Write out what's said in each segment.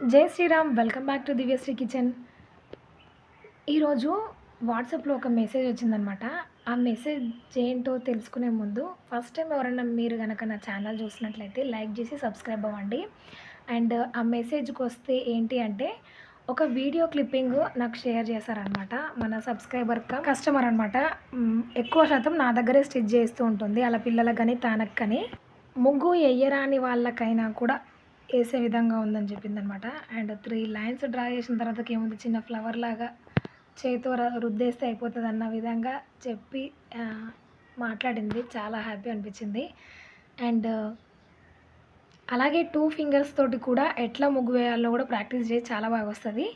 జై Sriram welcome back to Divyasri kitchen. ఈరోజు వాట్సాప్లో ఒక మెసేజ్ వచ్చిందనమాట ఆ మెసేజ్ ఏంటో తెలుసుకునే ముందు ఫస్ట్ టైం ఎవరైనా మీరు కనుక నా ఛానల్ చూసినట్లయితే లైక్ చేసి సబ్స్క్రైబ్ అవ్వండి. అండ్ ఆ మెసేజ్కి వస్తే ఏంటి అంటే ఒక వీడియో క్లిప్పింగ్ నాకు షేర్ చేశారనమాట మన సబ్స్క్రైబర్ కస్టమర్ అనమాట ఎక్కువ శాతం నా దగ్గరే స్టిచ్ చేస్తూ ఉంటుంది. అలా పిల్లలకు కానీ తనకు కానీ ముగ్గు ఎయ్యరాని వాళ్ళకైనా కూడా వేసే విధంగా ఉందని చెప్పింది అనమాట అండ్ త్రీ లైన్స్ డ్రా చేసిన తర్వాత ఏముంది చిన్న ఫ్లవర్ లాగా చేతితో రుద్దేస్తే అయిపోతుంది అన్న విధంగా చెప్పి మాట్లాడింది. చాలా హ్యాపీ అనిపించింది. అండ్ అలాగే టూ ఫింగర్స్ తోటి కూడా ఎట్లా ముగ్గు వేయాలో కూడా ప్రాక్టీస్ చేసి చాలా బాగా వస్తుంది.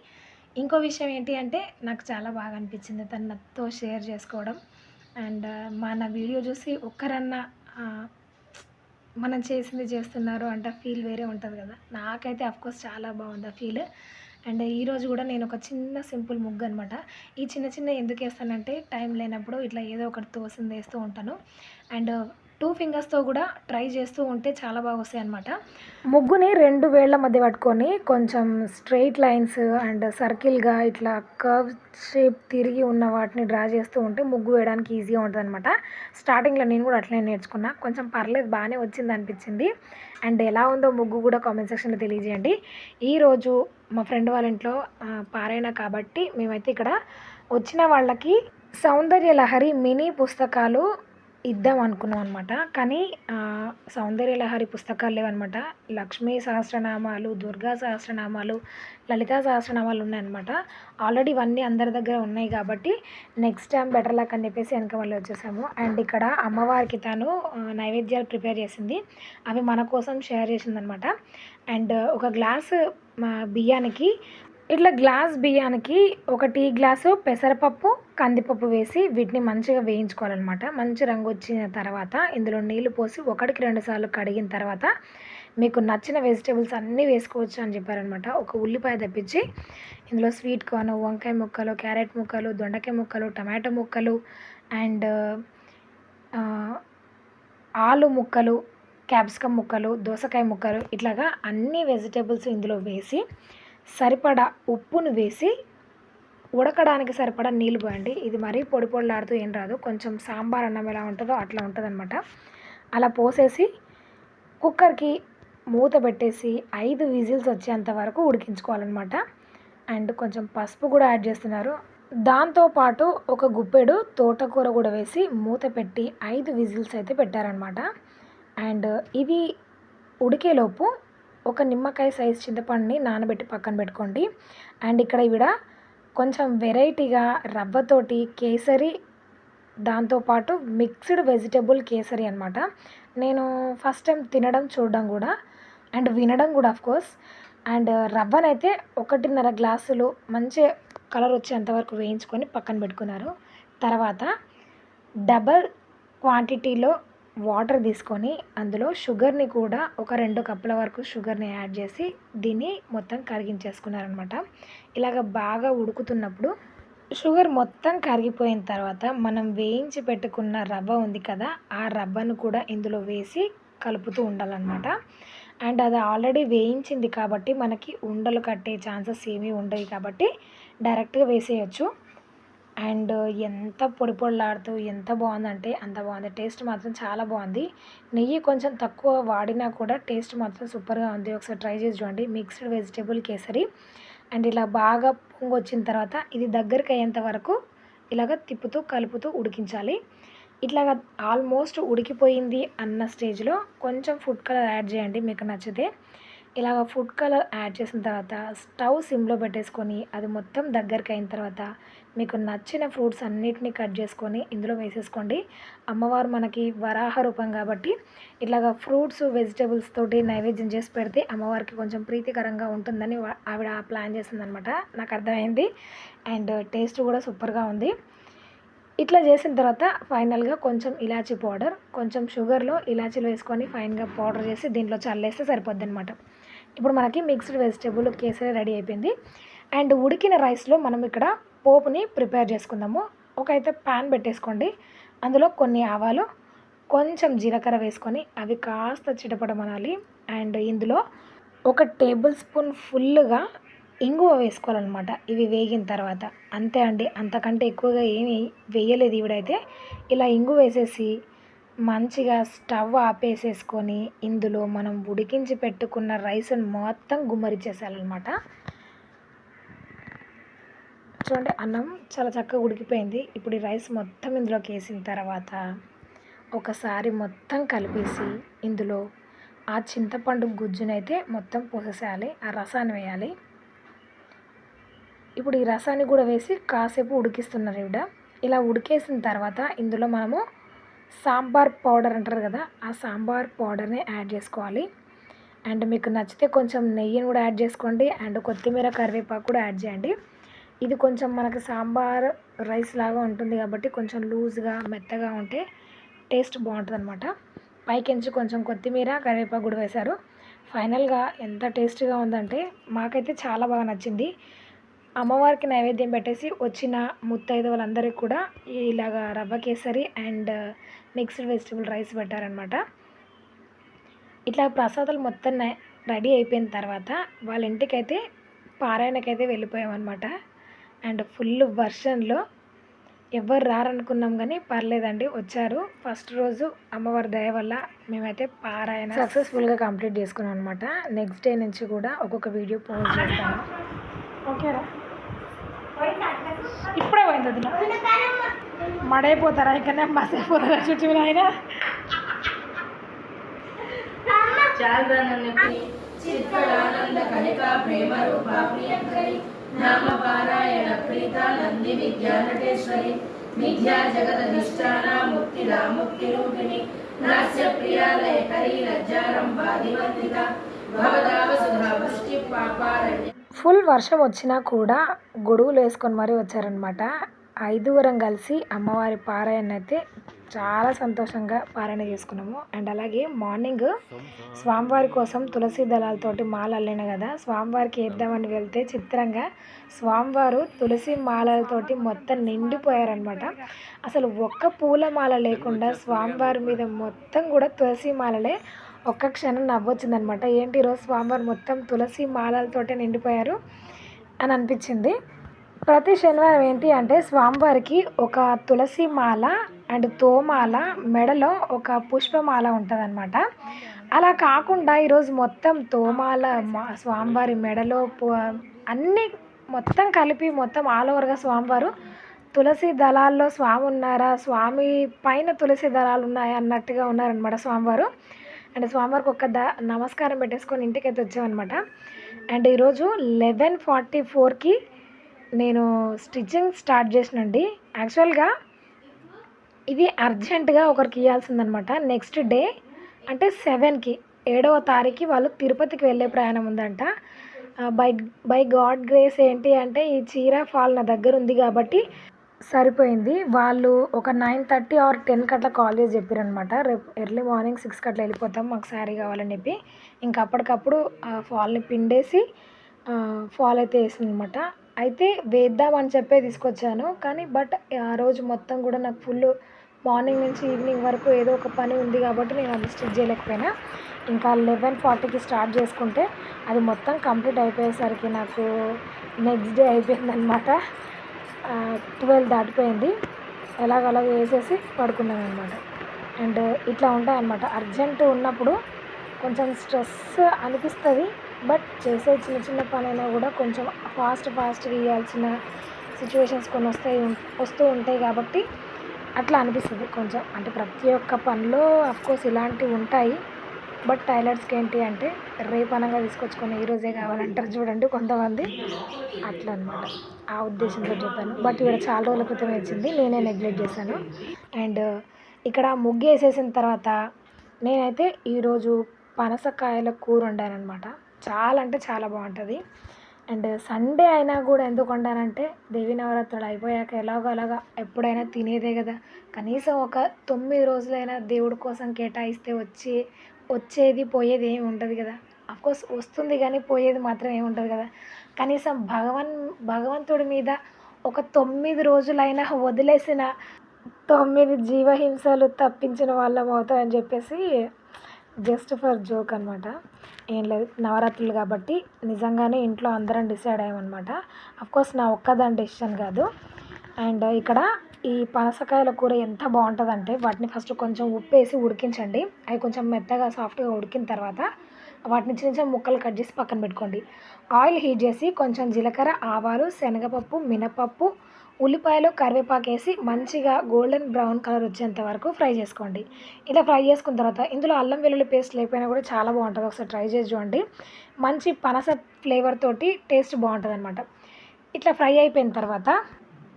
ఇంకో విషయం ఏంటి అంటే నాకు చాలా బాగా అనిపించింది తనతో షేర్ చేసుకోవడం. అండ్ మన వీడియో చూసి ఒక్కరన్నా మనం చేసింది చేస్తున్నారు అంటే ఫీల్ వేరే ఉంటుంది కదా. నాకైతే అఫ్కోర్స్ చాలా బాగుంది ఆ ఫీల్ అండ్ ఈరోజు కూడా నేను ఒక చిన్న సింపుల్ ముగ్గు అనమాట ఈ చిన్న చిన్న ఎందుకు వేస్తానంటే టైం లేనప్పుడు ఇట్లా ఏదో ఒకటి తోసింది వేస్తూ ఉంటాను. అండ్ టూ ఫింగర్స్తో కూడా ట్రై చేస్తూ ఉంటే చాలా బాగా వస్తాయి అనమాట ముగ్గుని రెండు వేళ్ళ మధ్య పట్టుకొని కొంచెం స్ట్రెయిట్ లైన్స్ అండ్ సర్కిల్గా ఇట్లా కర్వ్ షేప్ తిరిగి ఉన్న వాటిని డ్రా చేస్తూ ఉంటే ముగ్గు వేయడానికి ఈజీగా ఉంటుంది అనమాట స్టార్టింగ్లో నేను కూడా అట్లనే నేర్చుకున్నా. కొంచెం పర్లేదు బాగానే వచ్చింది అనిపించింది. అండ్ ఎలా ఉందో ముగ్గు కూడా కామెంట్ సెక్షన్లో తెలియజేయండి. ఈరోజు మా ఫ్రెండ్ వాళ్ళ ఇంట్లో ఆ, పారాయణ కాబట్టి మేమైతే ఇక్కడ వచ్చిన వాళ్ళకి సౌందర్య లహరి మినీ పుస్తకాలు ఇద్దాం అనుకున్నాం అనమాట కానీ సౌందర్య లహరి పుస్తకాలు లేవన్నమాట. లక్ష్మీ సహస్రనామాలు దుర్గా సహస్రనామాలు లలితా సహస్రనామాలు ఉన్నాయన్నమాట ఆల్రెడీ ఇవన్నీ అందరి దగ్గర ఉన్నాయి కాబట్టి నెక్స్ట్ టైం బెటర్ లక్ అని చెప్పేసి వెనక మళ్ళీ వచ్చేసాము. అండ్ ఇక్కడ అమ్మవారికి తాను నైవేద్యాలు ప్రిపేర్ చేసింది. అవి మన కోసం షేర్ చేసిందనమాట అండ్ ఒక గ్లాస్ మా బియ్యానికి ఇట్లా గ్లాస్ బియ్యానికి ఒక టీ గ్లాసు పెసరపప్పు కందిపప్పు వేసి వీటిని మంచిగా వేయించుకోవాలన్నమాట. మంచి రంగు వచ్చిన తర్వాత ఇందులో నీళ్ళు పోసి ఒకటికి రెండు సార్లు కడిగిన తర్వాత మీకు నచ్చిన వెజిటేబుల్స్ అన్నీ వేసుకోవచ్చు అని చెప్పారనమాట ఒక ఉల్లిపాయ తెప్పించి ఇందులో స్వీట్ కార్న్ వంకాయ ముక్కలు క్యారెట్ ముక్కలు దొండకాయ ముక్కలు టమాటో ముక్కలు అండ్ ఆలు ముక్కలు క్యాప్సికమ్ ముక్కలు దోసకాయ ముక్కలు ఇట్లాగా అన్ని వెజిటేబుల్స్ ఇందులో వేసి సరిపడా ఉప్పును వేసి ఉడకడానికి సరిపడా నీళ్ళు పోయండి. ఇది మరీ పొడి పొడిలాడుతూ ఏం రాదు. కొంచెం సాంబార్ అన్నం ఎలా ఉంటుందో అట్లా ఉంటుందన్నమాట. అలా పోసేసి కుక్కర్కి మూత పెట్టేసి ఐదు విజిల్స్ వచ్చేంత వరకు ఉడికించుకోవాలన్నమాట. అండ్ కొంచెం పసుపు కూడా యాడ్ చేస్తున్నారు. దాంతోపాటు ఒక గుప్పెడు తోటకూర కూడా వేసి మూత పెట్టి ఐదు విజిల్స్ అయితే పెట్టారనమాట అండ్ ఇవి ఉడికేలోపు ఒక నిమ్మకాయ సైజ్ చింతపండుని నానబెట్టి పక్కన పెట్టుకోండి. అండ్ ఇక్కడ ఇవిడ కొంచెం వెరైటీగా రవ్వతోటి కేసరి దాంతోపాటు మిక్స్డ్ వెజిటబుల్ కేసరి అనమాట నేను ఫస్ట్ టైం తినడం చూడడం కూడా అండ్ వినడం కూడా ఆఫ్ కోర్స్ అండ్ రవ్వనైతే ఒకటిన్నర గ్లాసులు మంచి కలర్ వచ్చేంతవరకు వేయించుకొని పక్కన పెట్టుకున్నారు. తర్వాత డబల్ క్వాంటిటీలో వాటర్ తీసుకొని అందులో షుగర్ని కూడా ఒక రెండు కప్పుల వరకు షుగర్ని యాడ్ చేసి దీన్ని మొత్తం కరిగించేసుకున్నారనమాట. ఇలాగ బాగా ఉడుకుతున్నప్పుడు షుగర్ మొత్తం కరిగిపోయిన తర్వాత మనం వేయించి పెట్టుకున్న రవ్వ ఉంది కదా ఆ రవ్వను కూడా ఇందులో వేసి కలుపుతూ ఉండాలన్నమాట. అండ్ అది ఆల్రెడీ వేయించింది కాబట్టి మనకి ఉండలు కట్టే ఛాన్సెస్ ఏమీ ఉండవు కాబట్టి డైరెక్ట్గా వేసేయచ్చు. అండ్ ఎంత పొడి పొడిలాడుతూ ఎంత బాగుందంటే అంత బాగుంది. టేస్ట్ మాత్రం చాలా బాగుంది. నెయ్యి కొంచెం తక్కువ వాడినా కూడా టేస్ట్ మాత్రం సూపర్గా ఉంది. ఒకసారి ట్రై చేసి చూడండి. Mixed vegetable kesari. అండ్ ఇలా బాగా పొంగు వచ్చిన తర్వాత ఇది దగ్గరికి అయ్యేంత వరకు ఇలాగ తిప్పుతూ కలుపుతూ ఉడికించాలి. ఇట్లాగా ఆల్మోస్ట్ ఉడికిపోయింది అన్న స్టేజ్లో కొంచెం ఫుడ్ కలర్ యాడ్ చేయండి. మీకు నచ్చితే ఇలాగ ఫుడ్ కలర్ యాడ్ చేసిన తర్వాత స్టవ్ సిమ్లో పెట్టేసుకొని అది మొత్తం దగ్గరికి అయిన తర్వాత మీకు నచ్చిన ఫ్రూట్స్ అన్నిటిని కట్ చేసుకొని ఇందులో వేసేసుకోండి. అమ్మవారు మనకి వరాహ రూపం కాబట్టి ఇలాగ ఫ్రూట్స్ వెజిటేబుల్స్ తోటి నైవేద్యం చేసి పెడితే అమ్మవారికి కొంచెం ప్రీతికరంగా ఉంటుందని ఆవిడ ప్లాన్ చేసిందనమాట. నాకు అర్థమైంది. అండ్ టేస్ట్ కూడా సూపర్గా ఉంది. ఇట్లా చేసిన తర్వాత ఫైనల్గా కొంచెం ఇలాచీ పౌడర్ కొంచెం షుగర్లో ఇలాచీలు వేసుకొని ఫైన్గా పౌడర్ చేసి దీంట్లో చల్లేస్తే సరిపోద్ది అనమాట ఇప్పుడు మనకి మిక్స్డ్ వెజిటేబుల్ కేసరి రెడీ అయిపోయింది. అండ్ ఉడికిన రైస్లో మనం ఇక్కడ పోపుని ప్రిపేర్ చేసుకుందాము. ఒక అయితే ప్యాన్ పెట్టేసుకోండి. అందులో కొన్ని ఆవాలు కొంచెం జీలకర్ర వేసుకొని అవి కాస్త చిటపడమనాలి. అండ్ ఇందులో ఒక టేబుల్ స్పూన్ ఫుల్గా ఇంగువ వేసుకోవాలన్నమాట. ఇవి వేగిన తర్వాత. అంతే అండి. అంతకంటే ఎక్కువగా ఏమి వేయలేదు ఈవిడైతే. ఇలా ఇంగు వేసేసి మంచిగా స్టవ్ ఆపేసేసుకొని ఇందులో మనం ఉడికించి పెట్టుకున్న రైస్ని మొత్తం గుమ్మరిచ్చేసేయాలన్నమాట. చూడండి అన్నం చాలా చక్కగా ఉడికిపోయింది. ఇప్పుడు ఈ రైస్ మొత్తం ఇందులోకి వేసిన తర్వాత ఒకసారి మొత్తం కలిపేసి ఇందులో ఆ చింతపండు గుజ్జునైతే మొత్తం పోసేసేయాలి. ఆ రసాన్ని వేయాలి. ఇప్పుడు ఈ రసాన్ని కూడా వేసి కాసేపు ఉడికిస్తున్నారు ఇవిడ ఇలా ఉడికేసిన తర్వాత ఇందులో మనము సాంబార్ పౌడర్ అంటారు కదా ఆ సాంబార్ పౌడర్ని యాడ్ చేసుకోవాలి. అండ్ మీకు నచ్చితే కొంచెం నెయ్యిని కూడా యాడ్ చేసుకోండి. అండ్ కొత్తిమీర కరివేపాకు కూడా యాడ్ చేయండి. ఇది కొంచెం మనకు సాంబార్ రైస్ లాగా ఉంటుంది కాబట్టి కొంచెం లూజ్గా మెత్తగా ఉంటే టేస్ట్ బాగుంటుంది అనమాట పైకించి కొంచెం కొత్తిమీర కరివేపాకు కూడా వేశారు. ఫైనల్గా ఎంత టేస్టీగా ఉందంటే మాకైతే చాలా బాగా నచ్చింది. అమ్మవారికి నైవేద్యం పెట్టేసి వచ్చిన ముత్తైదు వాళ్ళందరికీ కూడా ఇలాగా rava kesari and mixed vegetable rice పెట్టారనమాట ఇట్లా ప్రసాదాలు మొత్తం రెడీ అయిపోయిన తర్వాత వాళ్ళ ఇంటికైతే పారాయణకైతే వెళ్ళిపోయామన్నమాట. అండ్ ఫుల్ వర్షన్లో ఎవరు రారనుకున్నాం కానీ పర్లేదండి వచ్చారు. ఫస్ట్ రోజు అమ్మవారి దయ వల్ల మేమైతే పారాయణ సక్సెస్ఫుల్గా కంప్లీట్ చేసుకున్నాం అనమాట నెక్స్ట్ డే నుంచి కూడా ఒక్కొక్క వీడియో పోస్ట్ చేస్తాను. ఓకేరా. ఇప్పుడే పోయింది అది మడైపోతారా? ఇక్కడనే బస్ అయిపోతారా చుట్టూ ఆయన విద్యా జగదధిష్టాన ముక్తిదా ముక్తి ముక్తి రూపిణి నాస్య ప్రియాలయ కరీ లజ్జారంభాదివందిత భవదావ సుధా వృష్టి పాపారణ్య ఫుల్ వర్షం వచ్చినా కూడా గొడుగులు వేసుకొని మరీ వచ్చారనమాట ఐదుగురం కలిసి అమ్మవారి పారాయణ అయితే చాలా సంతోషంగా పారాయణ చేసుకున్నాము. అండ్ అలాగే మార్నింగ్ స్వామివారి కోసం తులసి దళాలతోటి మాల అల్లిన కదా స్వామివారికి వేద్దామని వెళ్తే చిత్రంగా స్వామివారు తులసి మాలలతోటి మొత్తం నిండిపోయారనమాట అసలు ఒక్క పూల మాల లేకుండా స్వామివారి మీద మొత్తం కూడా తులసి మాలలే ఒక్క క్షణం నవ్వొచ్చిందనమాట. ఏంటి ఈరోజు స్వామివారు మొత్తం తులసి మాలలతోటే నిండిపోయారు అని అనిపించింది. ప్రతి శనివారం ఏంటి అంటే స్వామివారికి ఒక తులసి మాల అండ్ తోమాల మెడలో ఒక పుష్పమాల ఉంటుందన్నమాట అలా కాకుండా ఈరోజు మొత్తం తోమాల మా స్వామివారి మెడలో అన్నీ మొత్తం కలిపి మొత్తం ఆల్ ఓవర్గా స్వామివారు తులసి దళాల్లో స్వామి ఉన్నారా స్వామి పైన తులసి దళాలు ఉన్నాయా అన్నట్టుగా ఉన్నారనమాట స్వామివారు. అండ్ స్వామివారికి ఒక్క ద నమస్కారం పెట్టేసుకొని ఇంటికైతే వచ్చామన్నమాట. అండ్ ఈరోజు లెవెన్ ఫార్టీ ఫోర్కి నేను స్టిచ్చింగ్ స్టార్ట్ చేసినండి. యాక్చువల్గా ఇది అర్జెంటుగా ఒకరికి ఇవ్వాల్సిందనమాట నెక్స్ట్ డే అంటే సెవెన్కి ఏడవ తారీఖు వాళ్ళు తిరుపతికి వెళ్ళే ప్రయాణం ఉందంట. బై బై గాడ్ గ్రేస్ ఏంటి అంటే ఈ చీర ఫాల్ నా దగ్గర ఉంది కాబట్టి సరిపోయింది. వాళ్ళు ఒక నైన్ థర్టీ ఆర్ టెన్కి అట్లా కాల్ చేసి చెప్పారనమాట రేపు ఎర్లీ మార్నింగ్ సిక్స్కి అట్లా వెళ్ళిపోతాం మాకు శారీ కావాలని చెప్పి. ఇంకా అప్పటికప్పుడు ఆ ఫాల్ని పిండేసి ఫాల్ అయితే వేసింది అనమాట అయితే వేద్దామని చెప్పే తీసుకొచ్చాను. కానీ బట్ ఆ రోజు మొత్తం కూడా నాకు ఫుల్ మార్నింగ్ నుంచి ఈవినింగ్ వరకు ఏదో ఒక పని ఉంది కాబట్టి నేను అది స్టిచ్ చేయలేకపోయినా. ఇంకా లెవెన్ ఫార్టీకి స్టార్ట్ చేసుకుంటే అది మొత్తం కంప్లీట్ అయిపోయేసరికి నాకు నెక్స్ట్ డే అయిపోయిందనమాట ట్వెల్వ్ దాటిపోయింది. ఎలాగలాగ వేసేసి పడుకున్నాను అనమాట అండ్ ఇట్లా ఉంటాయన్నమాట. అర్జెంట్ ఉన్నప్పుడు కొంచెం స్ట్రెస్ అనిపిస్తుంది. బట్ చేసే చిన్న చిన్న పనైనా కూడా కొంచెం ఫాస్ట్ ఫాస్ట్గా ఇవ్వాల్సిన సిచ్యువేషన్స్ కొన్ని వస్తాయి వస్తూ ఉంటాయి కాబట్టి అట్లా అనిపిస్తుంది కొంచెం. అంటే ప్రతి ఒక్క పనిలో అఫ్కోర్స్ ఇలాంటివి ఉంటాయి. బట్ టైలర్స్కి ఏంటి అంటే రేపు అనగా తీసుకొచ్చుకొని ఈరోజే కావాలంటారు చూడండి కొంతమంది. అట్లా అనమాట ఆ ఉద్దేశంతో చెప్పాను. బట్ ఇక్కడ చాలా రోజుల క్రితం వచ్చింది నేనే నెగ్లెక్ట్ చేశాను. అండ్ ఇక్కడ ముగ్గు వేసేసిన తర్వాత నేనైతే ఈరోజు పనసకాయల కూర వండానమాట చాలా అంటే చాలా బాగుంటుంది. అండ్ సండే అయినా కూడా ఎందుకు వండానంటే దేవి నవరాత్రులు అయిపోయాక ఎలాగో అలాగా ఎప్పుడైనా తినేదే కదా. కనీసం ఒక తొమ్మిది రోజులైనా దేవుడి కోసం కేటాయిస్తే వచ్చి వచ్చేది పోయేది ఏమి ఉండదు కదా. అఫ్కోర్స్ వస్తుంది కానీ పోయేది మాత్రం ఏమి ఉండదు కదా. కనీసం భగవన్ భగవంతుడి మీద ఒక తొమ్మిది రోజులైనా వదిలేసిన తొమ్మిది జీవహింసలు తప్పించిన వాళ్ళం అవుతామని చెప్పేసి జస్ట్ ఫర్ జోక్ అనమాట ఏం లేదు నవరాత్రులు కాబట్టి నిజంగానే ఇంట్లో అందరం డిసైడ్ అయ్యామన్నమాట. అఫ్కోర్స్ నా ఒక్కదాని డెసిషన్ కాదు. అండ్ ఇక్కడ ఈ పనసకాయల కూర ఎంత బాగుంటుందంటే వాటిని ఫస్ట్ కొంచెం ఉప్పు వేసి ఉడికించండి. అవి కొంచెం మెత్తగా సాఫ్ట్గా ఉడికిన తర్వాత వాటిని చిన్న చిన్న ముక్కలు కట్ చేసి పక్కన పెట్టుకోండి. ఆయిల్ హీట్ చేసి కొంచెం జీలకర్ర ఆవాలు శనగపప్పు మినపప్పు ఉల్లిపాయలు కరివేపాకు వేసి మంచిగా గోల్డెన్ బ్రౌన్ కలర్ వచ్చేంత వరకు ఫ్రై చేసుకోండి. ఇలా ఫ్రై చేసుకున్న తర్వాత ఇందులో అల్లం వెల్లుల్లి పేస్ట్ లేకపోయినా కూడా చాలా బాగుంటుంది. ఒకసారి ట్రై చేసి చూడండి. మంచి పనస ఫ్లేవర్ తోటి టేస్ట్ బాగుంటుంది అనమాట ఇట్లా ఫ్రై అయిపోయిన తర్వాత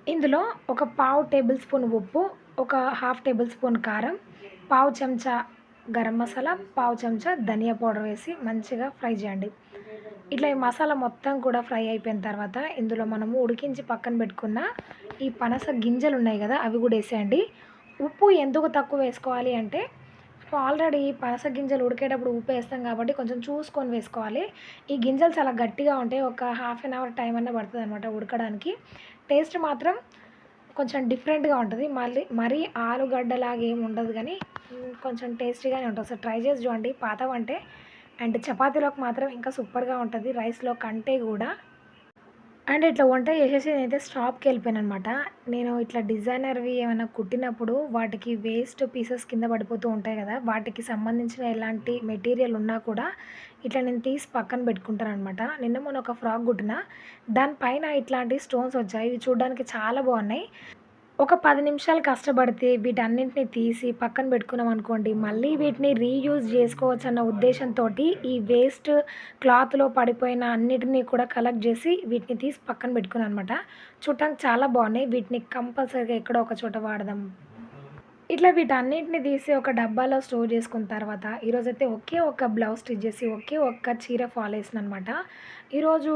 ఇందులో ఒక పావు టేబుల్ స్పూన్ ఉప్పు ఒక హాఫ్ టేబుల్ స్పూన్ కారం పావు చెంచా గరం మసాలా పావు చెంచా ధనియా పౌడర్ వేసి మంచిగా ఫ్రై చేయండి. ఇట్లా ఈ మసాలా మొత్తం కూడా ఫ్రై అయిపోయిన తర్వాత ఇందులో మనము ఉడికించి పక్కన పెట్టుకున్న ఈ పనస గింజలు ఉన్నాయి కదా అవి కూడా వేసేయండి. ఉప్పు ఎందుకు తక్కువ వేసుకోవాలి అంటే ఆల్రెడీ పనస గింజలు ఉడికేటప్పుడు ఉప్పు వేస్తాం కాబట్టి కొంచెం చూసుకొని వేసుకోవాలి. ఈ గింజలు చాలా గట్టిగా ఉంటాయి ఒక హాఫ్ అన్ అవర్ టైం అన్న పడుతుంది అనమాట ఉడకడానికి. టేస్ట్ మాత్రం కొంచెం డిఫరెంట్గా ఉంటుంది. మళ్ళీ మరీ ఆలుగడ్డలాగా ఏమి ఉండదు కానీ కొంచెం టేస్టీగానే ఉంటుంది. సో ట్రై చేసి చూడండి. పాతవంటే అండ్ చపాతీలోకి మాత్రం ఇంకా సూపర్గా ఉంటుంది. రైస్లో కంటే కూడా అండ్ ఇట్లా వంట చేసేసి నేనైతే స్టాప్కి వెళ్ళిపోయాను అనమాట నేను ఇట్లా డిజైనర్వి ఏమైనా కుట్టినప్పుడు వాటికి వేస్ట్ పీసెస్ కింద పడిపోతూ ఉంటాయి కదా వాటికి సంబంధించిన ఎలాంటి మెటీరియల్ ఉన్నా కూడా ఇట్లా నేను తీసి పక్కన పెట్టుకుంటాను అనమాట నిన్న మొన్న ఒక ఫ్రాక్ కుట్టిన దానిపైన ఇట్లాంటి స్టోన్స్ వచ్చాయి. ఇవి చూడడానికి చాలా బాగున్నాయి. ఒక పది నిమిషాలు కష్టపడితే వీటన్నింటిని తీసి పక్కన పెట్టుకున్నాం అనుకోండి మళ్ళీ వీటిని రీయూజ్ చేసుకోవచ్చు అన్న ఉద్దేశంతో ఈ వేస్ట్ క్లాత్లో పడిపోయిన అన్నిటినీ కూడా కలెక్ట్ చేసి వీటిని తీసి పక్కన పెట్టుకున్నాను అనమాట చూడటానికి చాలా బాగున్నాయి. వీటిని కంపల్సరీగా ఎక్కడో ఒక చోట వాడదాం. ఇట్లా వీటన్నిటిని తీసి ఒక డబ్బాలో స్టోర్ చేసుకున్న తర్వాత ఈరోజైతే ఒకే ఒక బ్లౌజ్ స్టిచ్ చేసి ఒకే ఒక్క చీర ఫాలో వేసిన అనమాట ఈరోజు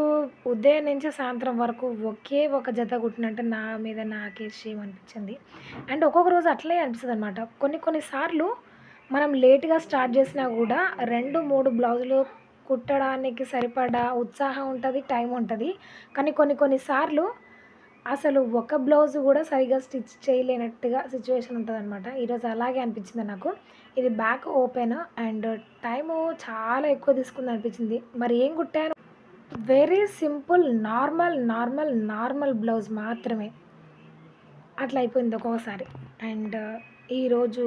ఉదయం నుంచి సాయంత్రం వరకు ఒకే ఒక జత కుట్టినట్టు నా మీద నాకే షేమ్ అనిపించింది. అండ్ ఒక్కొక్క రోజు అట్లే అనిపిస్తుంది అనమాట కొన్ని కొన్నిసార్లు మనం లేట్గా స్టార్ట్ చేసినా కూడా రెండు మూడు బ్లౌజులు కుట్టడానికి సరిపడా ఉత్సాహం ఉంటుంది టైం ఉంటుంది. కానీ కొన్ని కొన్నిసార్లు అసలు ఒక బ్లౌజ్ కూడా సరిగా స్టిచ్ చేయలేనట్టుగా సిచ్యువేషన్ ఉంటుంది అనమాట ఈరోజు అలాగే అనిపించింది నాకు. ఇది బ్యాక్ ఓపెన్ అండ్ టైము చాలా ఎక్కువ తీసుకుంది అనిపించింది. మరి ఏం కుట్టాను? Very simple normal normal normal blouse మాత్రమే. అట్లా అయిపోయింది ఒక్కొక్కసారి. అండ్ ఈరోజు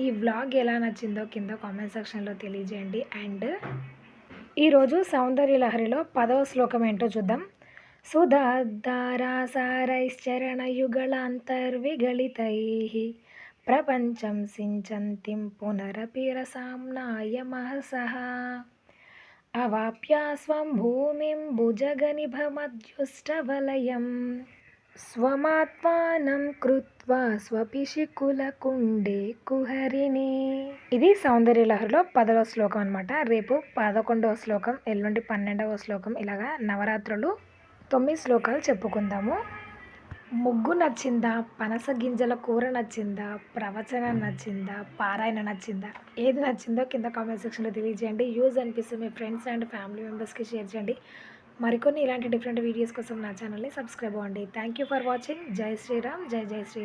ఈ వ్లాగ్ ఎలా నచ్చిందో కింద కామెంట్ సెక్షన్లో తెలియజేయండి. అండ్ ఈరోజు సౌందర్య లహరిలో పదవ శ్లోకం ఏంటో చూద్దాం. సుధాధారాసారైశ్చరణయుగళాంతర్విగళితై ప్రపంచం సించంతిం పునరపి రసాంనాయ మహసః అవాప్య స్వం భూమిం భుజగనిభమధ్యుష్టవలయం స్వమాత్మానం కృత్వా స్వపిశికులకుండే కుహరిణి ఇది సౌందర్యలహరిలో పదవ శ్లోకం అనమాట రేపు పదకొండవ శ్లోకం ఎల్లుండి పన్నెండవ శ్లోకం ఇలాగా నవరాత్రులు తొమ్మిది శ్లోకాలు చెప్పుకుందాము. ముగ్గు నచ్చిందా? పనస గింజల కూర నచ్చిందా? ప్రవచనం నచ్చిందా? పారాయణ నచ్చిందా? ఏది నచ్చిందో కింద కామెంట్ సెక్షన్లో తెలియజేయండి. యూజ్ అనిపిస్తే మీ ఫ్రెండ్స్ అండ్ ఫ్యామిలీ మెంబర్స్కి షేర్ చేయండి. మరికొన్ని ఇలాంటి డిఫరెంట్ వీడియోస్ కోసం నా ఛానల్ని సబ్స్క్రైబ్ అవ్వండి. థ్యాంక్ యూ ఫర్ వాచింగ్ జై శ్రీరామ్ జై జై శ్రీరామ్